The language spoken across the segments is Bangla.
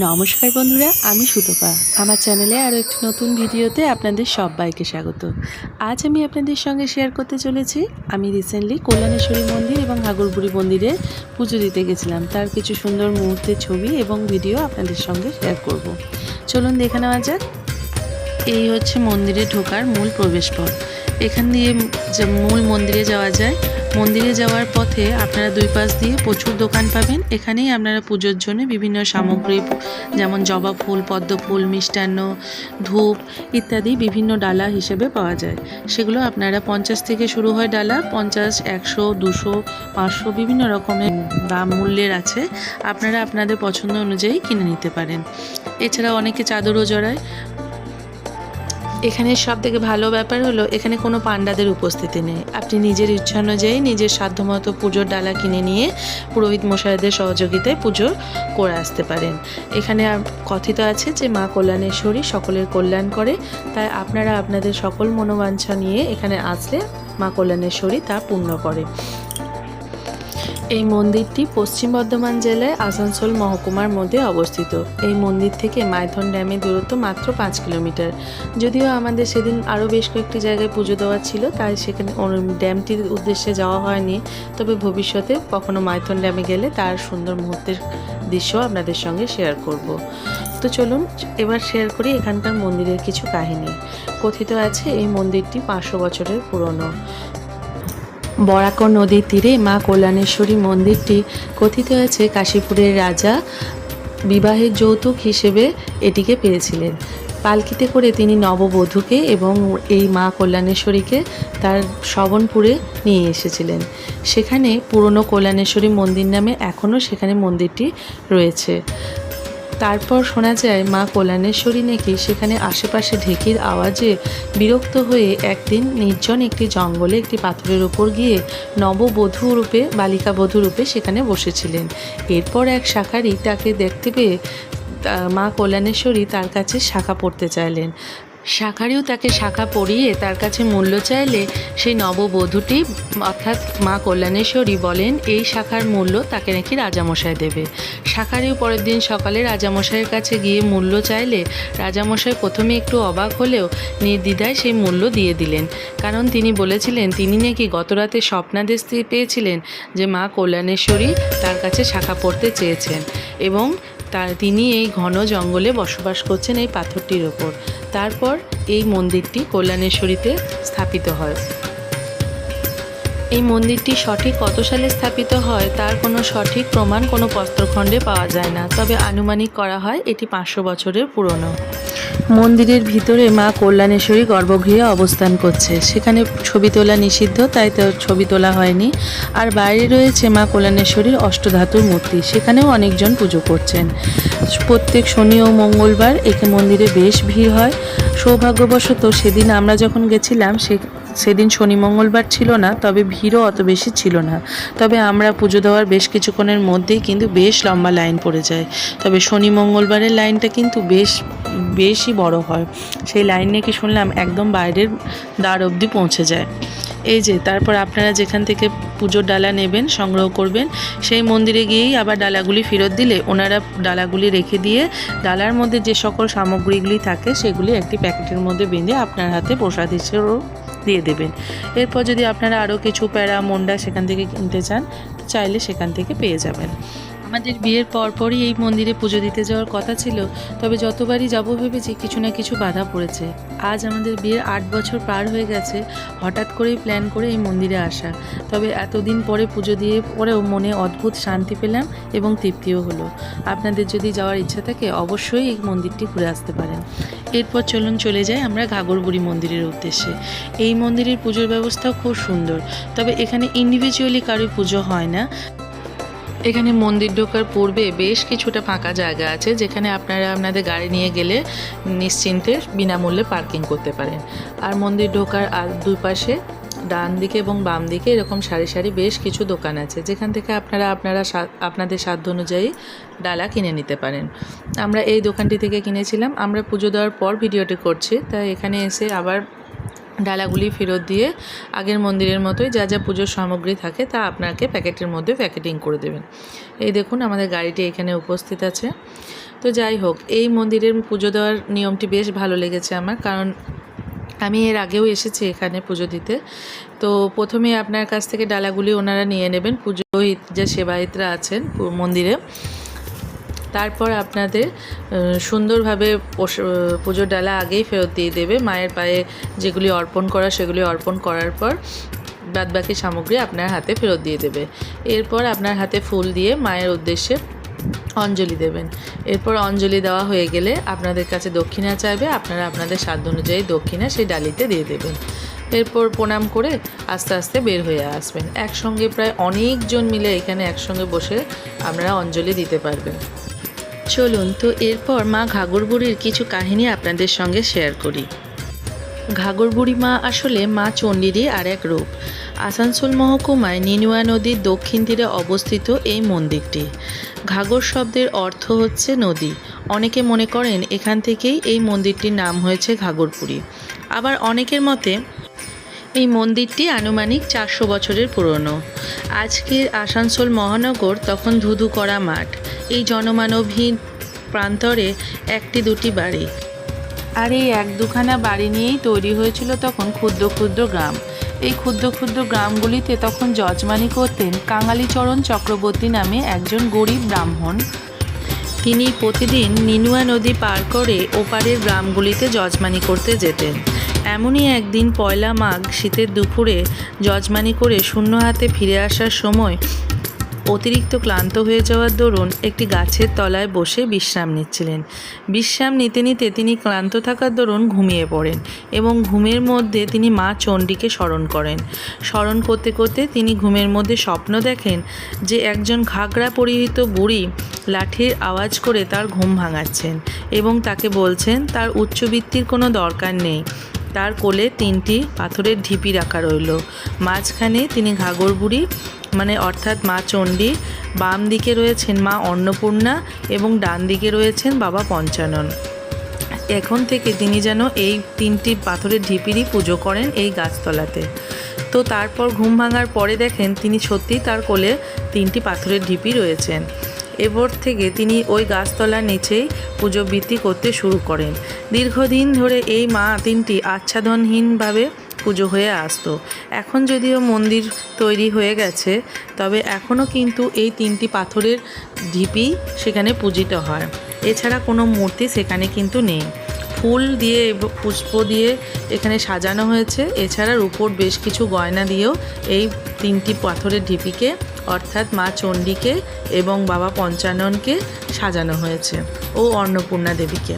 নমস্কার বন্ধুরা, আমি সুতপা। আমার চ্যানেলে আরও একটি নতুন ভিডিওতে আপনাদের সবাইকে স্বাগত। আজ আমি আপনাদের সঙ্গে শেয়ার করতে চলেছি, আমি রিসেন্টলি কল্যাণেশ্বরী মন্দির এবং হাগরবুড়ি মন্দিরে পুজো দিতে গেছিলাম। তার কিছু সুন্দর মুহূর্তের ছবি এবং ভিডিও আপনাদের সঙ্গে শেয়ার করব। চলুন দেখে নেওয়া যাক। এই হচ্ছে মন্দিরে ঢোকার মূল প্রবেশ প্রবেশপথ। এখান দিয়ে যে মূল মন্দিরে যাওয়া যায়, মন্দিরে যাওয়ার পথে আপনারা দুই পাশ দিয়ে প্রচুর দোকান পাবেন। এখানেই আপনারা পুজোর জন্য বিভিন্ন সামগ্রী, যেমন জবা ফুল, পদ্ম ফুল, মিষ্টান্ন, ধূপ ইত্যাদি বিভিন্ন ডালা হিসেবে পাওয়া যায়। সেগুলো আপনারা পঞ্চাশ থেকে শুরু হয় ডালা, পঞ্চাশ, একশো, দুশো, পাঁচশো বিভিন্ন রকমের দাম মূল্যের আছে। আপনারা আপনাদের পছন্দ অনুযায়ী কিনে নিতে পারেন। এছাড়া অনেকে চাদরও জড়ায়। এখানে সব থেকে ভালো ব্যাপার হলো, এখানে কোনো পাণ্ডাদের উপস্থিতি নেই। আপনি নিজের ইচ্ছা অনুযায়ী নিজের সাধ্যমতো পুজোর ডালা কিনে নিয়ে পুরোহিত মশাইদের সহযোগিতায় পুজো করে আসতে পারেন। এখানে কথিত আছে যে, মা কল্যাণেশ্বরী সকলের কল্যাণ করে, তাই আপনারা আপনাদের সকল মনোবাঞ্ছা নিয়ে এখানে আসলে মা কল্যাণেশ্বরী তা পূর্ণ করে। এই মন্দিরটি পশ্চিম বর্ধমান জেলায় আসানসোল মহকুমার মধ্যে অবস্থিত। এই মন্দির থেকে মাইথন ড্যামের দূরত্ব মাত্র পাঁচ কিলোমিটার। যদিও আমাদের সেদিন আরও বেশ কয়েকটি জায়গায় পুজো দেওয়া ছিল, তাই সেখানে ড্যামটির উদ্দেশ্যে যাওয়া হয়নি। তবে ভবিষ্যতে কখনো মাইথন ড্যামে গেলে তার সুন্দর মুহূর্তের দৃশ্য আপনাদের সঙ্গে শেয়ার করব। তো চলুন, এবার শেয়ার করি এখানকার মন্দিরের কিছু কাহিনী। কথিত আছে এই মন্দিরটি পাঁচশো বছরের পুরনো। বরাকর নদীর তীরে মা কল্যাণেশ্বরী মন্দিরটি কথিত হয়েছে কাশীপুরের রাজা বিবাহের যৌতুক হিসেবে এটিকে পেয়েছিলেন। পালকিতে করে তিনি নববধূকে এবং এই মা কল্যাণেশ্বরীকে তার শবনপুরে নিয়ে এসেছিলেন। সেখানে পুরনো কল্যাণেশ্বরী মন্দির নামে এখনও সেখানে মন্দিরটি রয়েছে। তারপর শোনা যায়, মা কল্যাণেশ্বরী নাকি সেখানে আশেপাশে ঢেকির আওয়াজে বিরক্ত হয়ে একদিন নির্জন একটি জঙ্গলে একটি পাথরের ওপর গিয়ে নববধূ রূপে বালিকা বধূ রূপে সেখানে বসেছিলেন। এরপর এক শাখারি তাকে দেখতে পেয়ে মা কল্যাণেশ্বরী তার কাছে শাখা পড়তে চাইলেন। শাখারিও তাকে শাখা পরিয়ে তার কাছে মূল্য চাইলে সেই নববধূটি, অর্থাৎ মা কল্যাণেশ্বরী বলেন, এই শাখার মূল্য তাকে নাকি রাজামশাই দেবে। শাখারিও পরের দিন সকালে রাজামশাইয়ের কাছে গিয়ে মূল্য চাইলে রাজামশাই প্রথমে একটু অবাক হলেও নির্দ্বিধায় সেই মূল্য দিয়ে দিলেন। কারণ তিনি বলেছিলেন, তিনি নাকি গতরাতে স্বপ্নাদেশ পেয়েছিলেন যে মা কল্যাণেশ্বরী তার কাছে শাখা পড়তে চেয়েছেন এবং তার তিনি এই ঘন জঙ্গলে বসবাস করছেন এই পাথরটির ওপর। তারপর এই মন্দিরটি কল্যাণেশ্বরীতে স্থাপিত হয়। এই মন্দিরটি সঠিক কত সালে স্থাপিত হয়, তার কোনো সঠিক প্রমাণ কোনো পত্রখণ্ডে পাওয়া যায় না। তবে আনুমানিক করা হয় এটি পাঁচশো বছরের পুরনো। মন্দিরের ভিতরে মা কল্যাণেশ্বরী গর্ভগৃহে অবস্থান করছে। সেখানে ছবি তোলা নিষিদ্ধ, তাই তো ছবি তোলা হয়নি। আর বাইরে রয়েছে মা কল্যাণেশ্বরীর অষ্টধাতুর মূর্তি। সেখানেও অনেকজন পুজো করছেন। প্রত্যেক শনি ও মঙ্গলবার একে মন্দিরে বেশ ভিড় হয়। সৌভাগ্যবশত সেদিন আমরা যখন গেছিলাম, সে সেদিন শনি মঙ্গলবার ছিল না, তবে ভিড়ও অত বেশি ছিল না। তবে আমরা পুজো দেওয়ার বেশ কিছুক্ষণের মধ্যেই কিন্তু বেশ লম্বা লাইন পড়ে যায়। তবে শনি মঙ্গলবারের লাইনটা কিন্তু বেশ বেশই বড় হয়। সেই লাইন নাকি শুনলাম, একদম বাইরের দ্বার অবধি পৌঁছে যায়। এই যে, তারপর আপনারা যেখান থেকে পুজোর ডালা নেবেন, সংগ্রহ করবেন, সেই মন্দিরে গিয়েই আবার ডালাগুলি ফেরত দিলে ওনারা ডালাগুলি রেখে দিয়ে ডালার মধ্যে যে সকল সামগ্রীগুলি থাকে, সেগুলি একটি প্যাকেটের মধ্যে বেঁধে আপনার হাতে প্রসাদ হিসেবেও দিয়ে দেবেন। এরপর যদি আপনারা আরও কিছু প্যারা, মন্ডা সেখান থেকে কিনতে চান চাইলে সেখান থেকে পেয়ে যাবেন। আমাদের বিয়ের পরপরই এই মন্দিরে পুজো দিতে যাওয়ার কথা ছিল, তবে যতবারই যাব ভেবেছি কিছু না কিছু বাধা পড়েছে। আজ আমাদের বিয়ের আট বছর পার হয়ে গেছে, হঠাৎ করেই প্ল্যান করে এই মন্দিরে আসা। তবে এতদিন পরে পুজো দিয়ে পরেও মনে অদ্ভুত শান্তি পেলাম এবং তৃপ্তিও হলো। আপনাদের যদি যাওয়ার ইচ্ছা থাকে, অবশ্যই এই মন্দিরটি ঘুরে আসতে পারেন। এরপর চলুন চলে যাই আমরা ঘাগরবুড়ি মন্দিরের উদ্দেশ্যে। এই মন্দিরের পুজোর ব্যবস্থাও খুব সুন্দর, তবে এখানে ইন্ডিভিজুয়ালি কারোর পুজো হয় না। এখানে মন্দির ঢোকার পূর্বে বেশ কিছুটা ফাঁকা জায়গা আছে, যেখানে আপনারা আপনাদের গাড়ি নিয়ে গেলে নিশ্চিন্তে বিনামূল্যে পার্কিং করতে পারেন। আর মন্দির ঢোকার আর দুই পাশে ডান দিকে এবং বাম দিকে এরকম সারি সারি বেশ কিছু দোকান আছে, যেখান থেকে আপনারা আপনারা আপনাদের সাধ্য অনুযায়ী ডালা কিনে নিতে পারেন। আমরা এই দোকানটি থেকে কিনেছিলাম। আমরা পুজো দেওয়ার পর ভিডিওটি করছি, তাই এখানে এসে আবার ডালাগুলি ফেরত দিয়ে আগের মন্দিরের মতোই যা যা পুজোর সামগ্রী থাকে তা আপনাকে প্যাকেটের মধ্যে প্যাকেটিং করে দেবেন। এই দেখুন, আমাদের গাড়িটি এখানে উপস্থিত আছে। তো যাই হোক, এই মন্দিরের পুজো দেওয়ার নিয়মটি বেশ ভালো লেগেছে আমার, কারণ আমি এর আগেও এসেছি এখানে পুজো দিতে। তো প্রথমে আপনার কাছ থেকে ডালাগুলি ওনারা নিয়ে নেবেন। পুজোহিত যে সেবায়িতরা আছেন মন্দিরে তারপর আপনাদের সুন্দরভাবে পুজোর ডালা আগেই ফেরত দিয়ে দেবে। মায়ের পায়ে যেগুলি অর্পণ করা, সেগুলি অর্পণ করার পর বাদবাকি সামগ্রী আপনার হাতে ফেরত দিয়ে দেবে। এরপর আপনার হাতে ফুল দিয়ে মায়ের উদ্দেশ্যে অঞ্জলি দেবেন। এরপর অঞ্জলি দেওয়া হয়ে গেলে আপনাদের কাছে দক্ষিণা চাইবে, আপনারা আপনাদের সাধ্য অনুযায়ী দক্ষিণা সেই ডালিতে দিয়ে দেবেন। এরপর প্রণাম করে আস্তে আস্তে বের হয়ে আসবেন। একসঙ্গে প্রায় অনেকজন মিলে এখানে একসঙ্গে বসে আপনারা অঞ্জলি দিতে পারবেন। চলুন তো এরপর মা ঘাগর বুড়ির কিছু কাহিনী আপনাদের সঙ্গে শেয়ার করি। ঘাগর বুড়ি মা আসলে মা চণ্ডীরই আর এক রূপ। আসানসোল মহকুমায় নিনুয়া নদীর দক্ষিণ তীরে অবস্থিত এই মন্দিরটি। ঘাগর শব্দের অর্থ হচ্ছে নদী। অনেকে মনে করেন এখান থেকেই এই মন্দিরটির নাম হয়েছে ঘাগরপুরী আবার অনেকের মতে, এই মন্দিরটি আনুমানিক চারশো বছরের পুরনো। আজকের আসানসোল মহানগর তখন ধুধু করা মাঠ। এই জনমানবহীন প্রান্তরে একটি দুটি বাড়ি। আর এই এক দুখানা বাড়ি নিয়েই তৈরি হয়েছিল তখন ক্ষুদ্র ক্ষুদ্র গ্রাম। এই ক্ষুদ্র ক্ষুদ্র গ্রামগুলিতে তখন যজমানি করতেন কাঙালিচরণ চক্রবর্তী নামে একজন গরিব ব্রাহ্মণ। তিনি প্রতিদিন নিনুয়া নদী পার করে ওপারের গ্রামগুলিতে যজমানি করতে যেতেন। এমনই একদিন পয়লা মাঘ, শীতের দুপুরে যজমানি করে শূন্য হাতে ফিরে আসার সময় অতিরিক্ত ক্লান্ত হয়ে যাওয়ার দরুন একটি গাছের তলায় বসে বিশ্রাম নিচ্ছিলেন। বিশ্রাম নিতে নিতে তিনি ক্লান্ত থাকার দরুন ঘুমিয়ে পড়েন এবং ঘুমের মধ্যে তিনি মা চণ্ডীকে স্মরণ করেন। স্মরণ করতে করতে তিনি ঘুমের মধ্যে স্বপ্ন দেখেন যে একজন ঘাগরা পরিহিত বুড়ি লাঠির আওয়াজ করে তার ঘুম ভাঙাচ্ছেন এবং তাকে বলছেন, তার উচ্চবৃত্তির কোনো দরকার নেই। তার কোলে তিনটি পাথরের ঢিপি রাখা রইল। মাঝখানে তিনি ঘাগর বুড়ি মানে অর্থাৎ মা চণ্ডী, বাম দিকে রয়েছেন মা অন্নপূর্ণা এবং ডান দিকে রয়েছেন বাবা পঞ্চানন। এখন থেকে তিনি যেন এই তিনটি পাথরের ঢিপিরই পুজো করেন এই গাছতলাতে। তো তারপর ঘুম ভাঙার পরে দেখেন তিনি সত্যিই তার কোলে তিনটি পাথরের ঢিপি রয়েছেন। এরপর থেকে তিনি ওই গাছতলার নিচেই পুজো বৃত্তি করতে শুরু করেন। দীর্ঘদিন ধরে এই মা তিনটি আচ্ছাদনহীনভাবে পুজো হয়ে আসতো। এখন যদিও মন্দির তৈরি হয়ে গেছে, তবে এখনও কিন্তু এই তিনটি পাথরের ঢিপি সেখানে পূজিত হয়। এছাড়া কোনো মূর্তি সেখানে কিন্তু নেই। ফুল দিয়ে পুষ্প দিয়ে এখানে সাজানো হয়েছে। এছাড়া রূপোর বেশ কিছু গয়না দিয়েও এই তিনটি পাথরের ঢিপিকে, অর্থাৎ মা চণ্ডীকে এবং বাবা পঞ্চাননকে সাজানো হয়েছে ও অন্নপূর্ণা দেবীকে।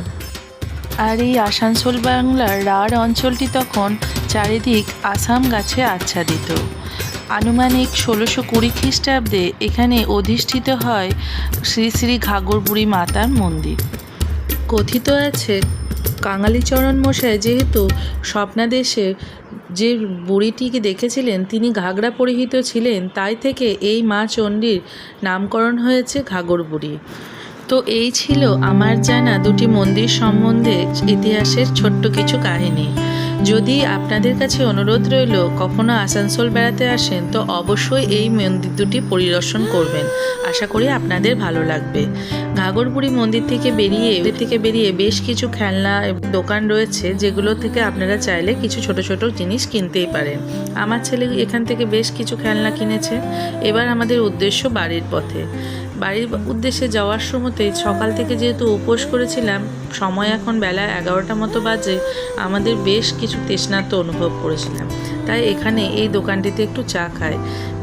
আর এই আসানসোল বাংলার রাঢ় অঞ্চলটি তখন চারিদিক আসাম গাছে আচ্ছাদিত। আনুমানিক ষোলোশো কুড়ি খ্রিস্টাব্দে এখানে অধিষ্ঠিত হয় শ্রী শ্রী ঘাগরবুড়ি মাতার মন্দির। কথিত আছে, কাঙালিচরণ মশাই যেহেতু স্বপ্নাদেশে যে বুড়িটিকে দেখেছিলেন, তিনি ঘাগরা পরিহিত ছিলেন, তাই থেকে এই মা চণ্ডীর নামকরণ হয়েছে ঘাগর বুড়ি তো এই ছিল আমার জানা দুটি মন্দির সম্বন্ধে ইতিহাসের ছোট্ট কিছু কাহিনী। যদি আপনাদের কাছে অনুরোধ রইল কখনো আসানসোল বেড়াতে আসেন, তো অবশ্যই এই মন্দির দুটি পরিদর্শন করবেন। আশা করি আপনাদের ভালো লাগবে। ঘাগরপুরি মন্দির থেকে বেরিয়ে থেকে বেরিয়ে বেশ কিছু খেলনা দোকান রয়েছে, যেগুলো থেকে আপনারা চাইলে কিছু ছোট ছোট জিনিস কিনতেই পারেন। আমার ছেলে এখান থেকে বেশ কিছু খেলনা কিনেছে। এবার আমাদের উদ্দেশ্য বাড়ির পথে। বাড়ির উদ্দেশ্যে যাওয়ার সময়তেই সকাল থেকে যেহেতু উপোস করেছিলাম, সময় এখন বেলা এগারোটা মতো বাজে, আমাদের বেশ কিছু তৃষ্ণার্ত অনুভব করেছিলাম। তাই এখানে এই দোকানটিতে একটু চা খায়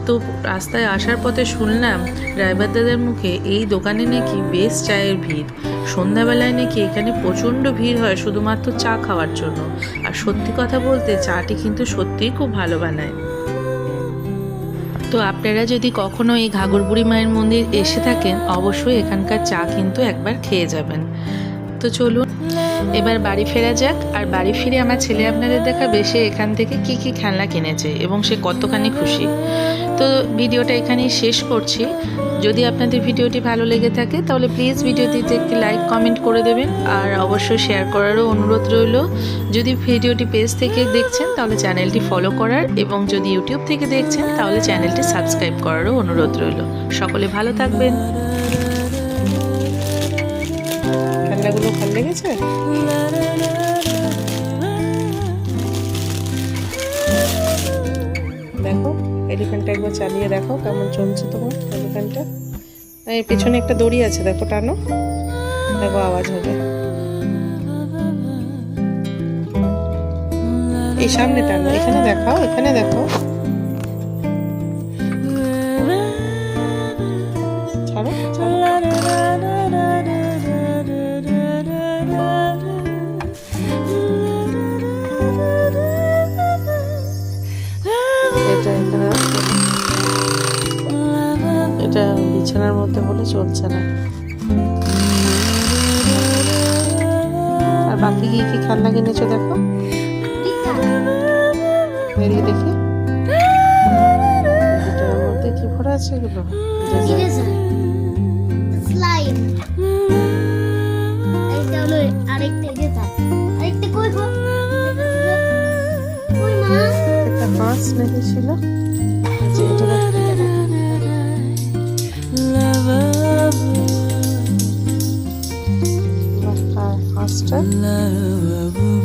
তো রাস্তায় আসার পথে শুনলাম ড্রাইভার দাদার মুখে এই দোকানে নাকি বেশ চায়ের ভিড়। সন্ধ্যাবেলায় নাকি এখানে প্রচণ্ড ভিড় হয় শুধুমাত্র চা খাওয়ার জন্য। আর সত্যি কথা বলতে, চাটি কিন্তু সত্যিই খুব ভালো বানায়। তো আপনারা যদি কখনো এই ঘাগরবুড়ি মায়ের মন্দির এসে থাকেন, অবশ্যই এখানকার চা কিন্তু একবার খেয়ে যাবেন। তো চলুন, এবার বাড়ি ফেরা যাক। আর বাড়ি ফিরে আমার ছেলে আপনাদের দেখা সে এখান থেকে কি কি খেলনা কিনেছে এবং সে কতখানি খুশি। তো ভিডিওটা এখানেই শেষ করছি। যদি আপনাদের ভিডিওটি ভালো লেগে থাকে, তাহলে প্লিজ ভিডিওটিতে একটি লাইক কমেন্ট করে দেবেন। আর অবশ্যই শেয়ার করারও অনুরোধ রইল। যদি ভিডিওটি পেজ থেকে দেখছেন, তাহলে চ্যানেলটি ফলো করার এবং যদি ইউটিউব থেকে দেখছেন, তাহলে চ্যানেলটি সাবস্ক্রাইব করারও অনুরোধ রইল। সকলে ভালো থাকবেন। ভালো লেগেছে? এলিফ্যান্টটা একবার চালিয়ে দেখো কেমন চলছে তোমার এলিফ্যান্টটা এর পেছনে একটা দড়ি আছে, দেখো টানো। দেখো আওয়াজ হবে। এই সামনে টানো, এখানে দেখাও, এখানে দেখো। বিছানার চলছে না। আর বাকি কি কি খেলনা কিনেছো দেখো? বেরিয়ে দেখি। এটার মধ্যে কি ভরা আছে এগুলো? হলো আরেকটা কই গো? কই মা? একটা মাছ নাকি ছিল podcaście.